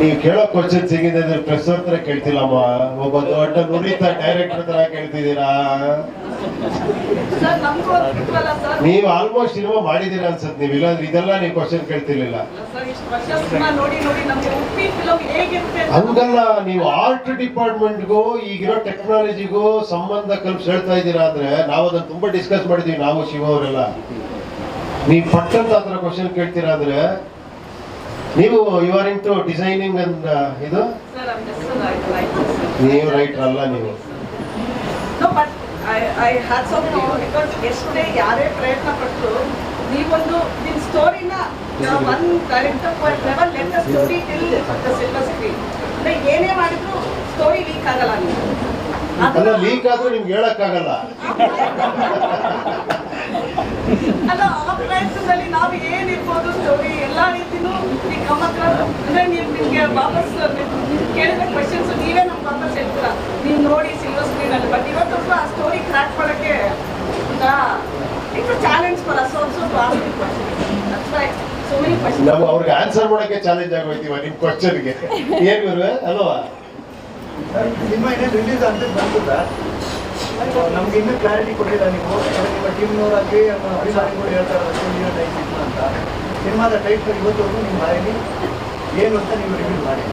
ನೀವು ಕೇಳೋ question ಸಿಗಿದೆ press ಹತ್ರ ಕೇಳ್ತಿಲ್ಲಮ್ಮ ಒಬ್ಬ ದೊಡ್ಡ ನುರಿತ ಡೈರೆಕ್ಟರ್ ತರ ಕೇಳ್ತಿದ್ದೀರಾ? ನೀವು ಆಲ್ಮೋಸ್ಟ್ ಸಿನಿಮಾ ಮಾಡಿದೀರ ಅನ್ಸತ್ ನೀವು. ಇಲ್ಲಾಂದ್ರೆ ಇದೆಲ್ಲ ನೀವು ಕ್ವಶನ್ ಕೇಳ್ತಿರ್ಲಿಲ್ಲ. ಹಂಗಲ್ಲ ನೀವು ಆರ್ಟ್ ಡಿಪಾರ್ಟ್ಮೆಂಟ್ಗೂ ಈಗಿರೋ ಟೆಕ್ನಾಲಜಿಗೂ ಸಂಬಂಧ ಕಲ್ಪಿಸಿ ಹೇಳ್ತಾ ಇದ್ದೀರಾ ಅಂದ್ರೆ ನಾವು ಅದನ್ನ ತುಂಬಾ ಡಿಸ್ಕಸ್ ಮಾಡಿದೀವಿ ನಾವು ಶಿವ ಅವರೆಲ್ಲ. ನೀವು ಪಟ್ಟಂತ ಕ್ವಶನ್ ಕೇಳ್ತೀರಾ ಅಂದ್ರೆ ನೀವು you are in to designing ಅಂದ ಇದು. ನೀವು ರೈಟರ್ ಅಲ್ಲ ನೀವು. I off to you because ಎಷ್ಟೇ ಯಾರೇ ಪ್ರಯತ್ನ ಪಟ್ಟರು ನೀವೊಂದು ನಿಮ್ಮ ಸ್ಟೋರಿನ one director level let the story till the silver screen ಅಂದ್ರೆ ಏನೇ ಮಾಡಿದ್ರು ಸ್ಟೋರಿ ಲೀಕ್ ಆಗಲ್ಲ ನೀವು ಅಲ್ಲ ಲೀಕ್ ಆದ್ರೂ ನಿಮ್ಗೆ ಹೇಳಕ್ಕಾಗಲ್ಲ. ಅಲ್ಲ ಆ ಪ್ರಯತ್ನದಲ್ಲಿ ನಾವು ಏನಿರ್ಬೋದು ಸ್ಟೋರಿ ಎಲ್ಲ ರೀತಿನೂ ಈಗ ನಮ್ಮ ಹತ್ರ ಅಂದ್ರೆ ನೀವು ನಿಮ್ಗೆ ವಾಪಸ್ ನೀವು ಕೇಳಿದ ಕ್ವಶನ್ಸ್ ನೀವೇ ನಮ್ಗೆ ವಾಪಸ್ ಹೇಳ್ತೀರಾ? ನೀವು ನೋಡಿ ಸಿಲ್ವರ್ ಸ್ಕ್ರೀನ್ ಅಲ್ಲಿ. ಬಟ್ ಇವತ್ತು ಆ ಸ್ಟೋರಿ ಕ್ರಾಕ್ ಮಾಡಕ್ಕೆ it's challenge for us also to ask question that's why so many question ನಾವು ಅವ್ರಿಗೆ ಆನ್ಸರ್ ಮಾಡಕ್ಕೆ ಚಾಲೆಂಜ್ ಆಗೋಯ್ತೀವ ನಿಮ್ ಕ್ವಶನ್ಗೆ ಏನು ಗುರುವೆ? ಅಲ್ವಾ? ಸಿನಿಮಾ ಏನೇನು ರಿಲೀಸ್ ಅಂತ ಬಂತದ ನಮ್ಗೆ ಇನ್ನೂ ಕ್ಲಾರಿಟಿ ಕೊಟ್ಟಿಲ್ಲ ನೀವು. ನಿಮ್ಮ ಟೀಮ್ನವರಾಗಿ ಅಭಿಮಾನಿಗಳು ಹೇಳ್ತಾರೆ ಸಿನಿಮಾ ಟೈಪ್ ಇಲ್ಲ ಅಂತ. ಸಿನಿಮಾದ ಟೈಪ್ ಇವತ್ತವರೆಗೂ ನಿಮ್ಮ ಬಾಯಲ್ಲಿ ಏನು ಅಂತ ನೀವು ರಿವೀಲ್ ಮಾಡಿ.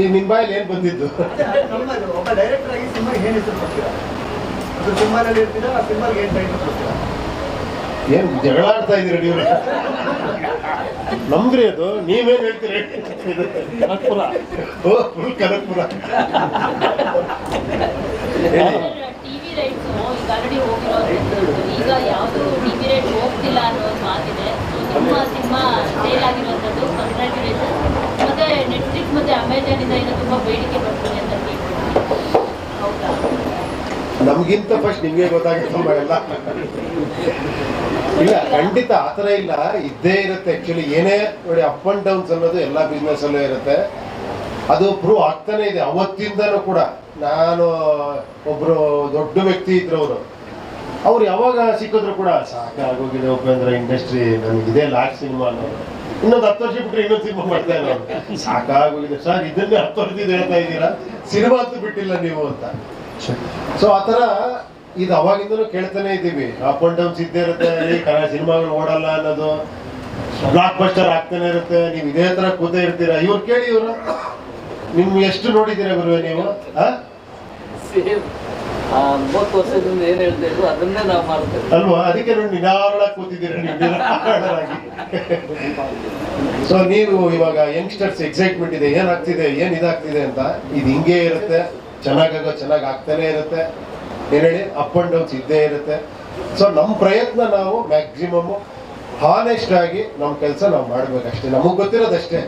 ಈಗ ನಿಮ್ಮ ಬಾಯಲ್ಲಿ ಏನು ಬಂದಿದ್ದು? ಒಬ್ಬ ಡೈರೆಕ್ಟರ್ ಆಗಿ ಸಿನಿಮಾ ಏನು ಹೆಸರು ಕೊಡ್ತೀರಾ? ಅದು ಸಿನಿಮಾದಲ್ಲಿ ಇರ್ತೀರಾ ಆ ಸಿನಿಮಾಗೆ ಏನು ಟೈಟಲ್ ಕೊಡ್ತೀರಾ? ಏನು ಜಗಳಾಡ್ತಾ ಇದ್ದೀರಿ ಇದೀರ ನೀವು? ನಮ್ದ್ರಿ ಅದು. ನೀವೇನ್ ಹೇಳ್ತೀರಿ? ಕನಕ್ಪುರ. Oh full Kanakpura. ಹೇಳಿ. ಆಲ್ರೆಡಿ ಹೋಗಿರೋದು ಈಗ ಯಾವುದು ಟಿವಿ ರೇಟ್ ಹೋಗ್ತಿಲ್ಲ ಅನ್ನೋದು ಮಾತಿದೆ. ನಿಮ್ಮ ಸಿನಿಮಾ ಸೇಲ್ ಆಗಿರುವಂಥದ್ದು ಕಂಗ್ರ್ಯಾಚುಲೇಷನ್ ಮತ್ತೆ ನೆಟ್ಫ್ಲಿಕ್ಸ್ ಮತ್ತೆ ಅಮೆಜಾನ್ ಇಂದ ಇನ್ನು ತುಂಬಾ ಬೇಡಿಕೆ ಬರ್ತಿದೆ ಅಂತ ಹೌದಾ? ನಮ್ಗಿಂತ ಫಸ್ಟ್ ನಿಮಗೆ ಗೊತ್ತಾಗಿತ್ತು ಇಲ್ಲ, ಖಂಡಿತ ಆ ಥರ ಇಲ್ಲ. ಇದ್ದೇ ಇರುತ್ತೆ. ಆ್ಯಕ್ಚುಲಿ ಏನೇ ನೋಡಿ ಅಪ್ ಆ್ಯಂಡ್ ಡೌನ್ಸ್ ಅನ್ನೋದು ಎಲ್ಲ ಬಿಸ್ನೆಸ್ಸಲ್ಲೂ ಇರುತ್ತೆ. ಅದು ಪ್ರೂವ್ ಆಗ್ತಾನೆ ಇದೆ. ಅವತ್ತಿಂದನೂ ಕೂಡ ನಾನು ಒಬ್ರು ದೊಡ್ಡ ವ್ಯಕ್ತಿ ಇದ್ರು ಅವರು ಅವ್ರು ಯಾವಾಗ ಸಿಕ್ಕಿದ್ರು ಕೂಡ ಸಾಕಾಗೋಗಿದೆ ಉಪೇಂದ್ರ ಇಂಡಸ್ಟ್ರಿ ನನ್ಗೆ ಇದೇ ಲಾಸ್ಟ್ ಸಿನಿಮಾ ಅನ್ನೋದು. ಇನ್ನೊಂದು ಹತ್ತು ವರ್ಷ ಬಿಟ್ಟರೆ ಇನ್ನೊಂದು ಸಿನಿಮಾ ಮಾಡ್ತಾ ಇಲ್ಲ ಸಾಕಾಗೋಗಿದೆ ಸರ್ ಇದನ್ನೇ ಹತ್ತು ವರ್ಷದಿಂದ ಹೇಳ್ತಾ ಇದ್ದೀರಾ? ಸಿನಿಮಾ ಅಂತೂ ಬಿಟ್ಟಿಲ್ಲ ನೀವು ಅಂತ. ಸೊ ಆ ಥರ ಇದು ಅವಾಗಿಂದಲೂ ಕೇಳ್ತಾನೆ ಇದ್ದೀವಿ. ಅಪ್ ಅಂಡ್ ಡೌನ್ಸ್ ಇದ್ದೇ ಇರುತ್ತೆ. ಕನ್ನಡ ಸಿನಿಮಾಗಳು ಓಡಲ್ಲ ಅನ್ನೋದು. ಬ್ಲಾಕ್ ಬಸ್ಟರ್ ಆಗ್ತಾನೆ ಇರುತ್ತೆ. ನೀವು ಇದೇ ತರ ಕೂತೇ ಇರ್ತೀರಾ? ಇವ್ರು ಕೇಳಿ ಇವರು. ನಿಮ್ ಎಷ್ಟು ನೋಡಿದ್ದೀರಾ ಗುರುವೆ ನೀವು? ಮೂವತ್ತು ವರ್ಷದಿಂದ ಏನ್ ಹೇಳ್ತಾ ಇದ್ರು ಅದನ್ನೇ ನಾವು ಮಾಡ್ತೇವೆ. ಅಲ್ವಾ? ಅದಕ್ಕೆ ನೋಡಿ ನಿಧಾನ ಕೂತಿದ್ದೀರಾ ಸೊ ನೀವು ಇವಾಗ ಯಂಗ್ಸ್ಟರ್ಸ್ ಎಕ್ಸೈಟ್ಮೆಂಟ್ ಇದೆ ಏನಾಗ್ತಿದೆ ಏನ್ ಇದಾಗ್ತಿದೆ ಅಂತ ಇದು ಹಿಂಗೆ ಇರುತ್ತೆ. ಚೆನ್ನಾಗಾಗೋ ಚೆನ್ನಾಗಿ ಆಗ್ತಾನೆ ಇರುತ್ತೆ. ಏನ್ ಹೇಳಿ? ಅಪ್ ಅಂಡ್ ಡೌನ್ಸ್ ಇದ್ದೇ ಇರುತ್ತೆ. ಸೊ ನಮ್ಮ ಪ್ರಯತ್ನ ನಾವು ಮ್ಯಾಕ್ಸಿಮಮ್ ಹಾನೆಸ್ಟ್ ಆಗಿ ನಮ್ಮ ಕೆಲಸ ನಾವು ಮಾಡ್ಬೇಕಷ್ಟೇ. ನಮಗೆ ಗೊತ್ತಿರೋದಷ್ಟೇ.